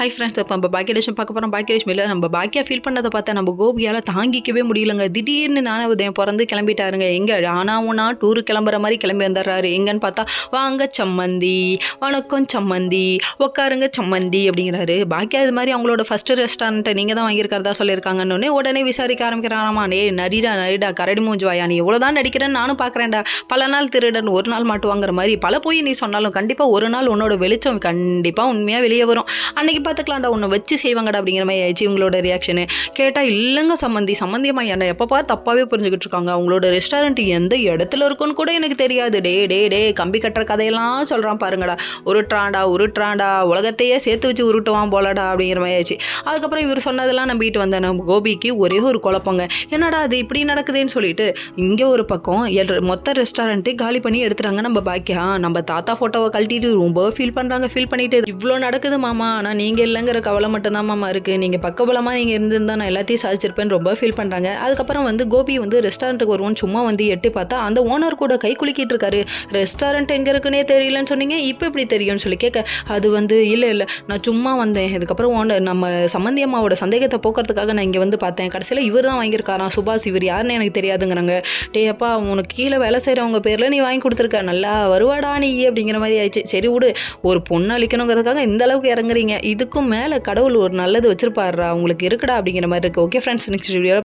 Hi friends அப்போ நம்ம பாக்கியலட்சுமி பார்க்க போகிறோம் பாக்கியலட்சுமியில் நம்ம பாக்கியா ஃபீல் பண்ணதை பார்த்தா நம்ம கோபியால் தாங்கிக்கவே முடியலங்க. திடீர்னு நானும் உதயம் பிறந்து கிளம்பிட்டாருங்க. எங்கே? ஆனாவுனா டூரு கிளம்புற மாதிரி கிளம்பி வந்துடுறாரு. எங்கன்னு பார்த்தா வாங்க சம்மந்தி வணக்கம் சம்மந்தி உட்காருங்க சம்மந்தி அப்படிங்கிறாரு. பாக்கியா இது மாதிரி அவங்களோட ஃபஸ்ட்டு ரெஸ்டாரண்ட்டை நீங்கள் தான் வாங்கியிருக்கிறதா சொல்லியிருக்காங்கன்னு உடனே விசாரிக்க ஆரம்பிக்கிறாராமா. டே நடிடா நடிடா கரடி மூஞ்சுவாயா? நீ நீ இவ்வளோதான் நடிக்கிறேன்னு நானும் பார்க்குறேன்டா. பல நாள் திருடன் ஒரு நாள் மாட்டுவாங்கிற மாதிரி பல போய் நீ சொன்னாலும் கண்டிப்பாக ஒரு நாள் உன்னோட வெளிச்சம் கண்டிப்பாக உண்மையாக வெளியே வரும். அன்னைக்கு பார்த்துக்கலாம்டா உன்னை வச்சு செய்வாங்கடா அப்படிங்கிற மாதிரி ஆயிடுச்சு இவங்களோட ரியாக்ஷனு கேட்டால் இல்லைங்க சம்மந்தி சம்மந்தியம்மா என்ன எப்போ பார் தப்பாகவே புரிஞ்சுக்கிட்டு இருக்காங்க. அவங்களோட ரெஸ்டாரண்ட் எந்த இடத்துல இருக்குன்னு கூட எனக்கு தெரியாது. டே டே டே கம்பி கட்டுற கதையெல்லாம் சொல்கிறான் பாருங்கடா. உருட்டுறான்டா உருட்டுறான்டா உலகத்தையே சேர்த்து வச்சு உருட்டுவான் போலடா அப்படிங்கிற மாதிரி ஆயிடுச்சு. அதுக்கப்புறம் இவர் சொன்னதெல்லாம் நம்பிட்டு வந்தேன். நம்ம கோபிக்கு ஒரே ஒரு குழப்பங்க. என்னடா அது இப்படி நடக்குதுன்னு சொல்லிட்டு இங்கே ஒரு பக்கம் எல்- மொத்த ரெஸ்டாரண்ட்டு காலி பண்ணி எடுத்துறாங்க நம்ம பாக்கியா. நம்ம தாத்தா ஃபோட்டோவை கழட்டிட்டு ரொம்ப ஃபீல் பண்ணுறாங்க ஃபீல் பண்ணிட்டு இவ்வளோ நடக்குது மாமா. ஆனால் நீ நீங்கள் இல்லைங்கிற கவலை மட்டும்தான் மாமா இருக்குது நீங்கள் பக்கபலமாக நீங்கள் இருந்திருந்தா நான் எல்லாத்தையும் சாதிச்சிருப்பேன்னு ரொம்ப ஃபீல் பண்ணுறாங்க அதுக்கப்புறம் வந்து கோபி வந்து ரெஸ்டாரண்ட்டுக்கு வருவோம் சும்மா வந்து எட்டி பார்த்தா அந்த ஓனர் கூட கை குலுக்கிட்டு இருக்காரு. ரெஸ்டாரண்ட் எங்கே இருக்குன்னே தெரியலன்னு சொன்னீங்க இப்போ இப்படி தெரியும்னு சொல்லி கேட்க அது வந்து இல்லை இல்லை. நான் சும்மா வந்தேன். இதுக்கப்புறம் ஓனர் நம்ம சம்மந்தி அம்மாவோட சந்தேகத்தை போக்குறதுக்காக நான் இங்கே வந்து பார்த்தேன். கடைசியில் இவர் தான் வாங்கியிருக்காராம். சுபாஷ் இவர் யாருன்னு எனக்கு தெரியாதுங்கிறாங்க. டே அப்பா உனக்கு கீழே வேலை செய்கிறவங்க பேரில் நீ வாங்கி கொடுத்துருக்க. நல்லா வருவாடா நீ அப்படிங்கிற மாதிரி ஆயிடுச்சு. சரி விடு ஒரு பொண்ணு அழிக்கணுங்கிறதுக்காக இந்த அளவுக்கு இறங்குறீங்க. இது இதுக்கும் மேலே கடவுள் ஒரு நல்லது வச்சிருப்பாருடா உங்களுக்கு இருக்குடா அப்படிங்கிற மாதிரி இருக்கு. Okay friends next video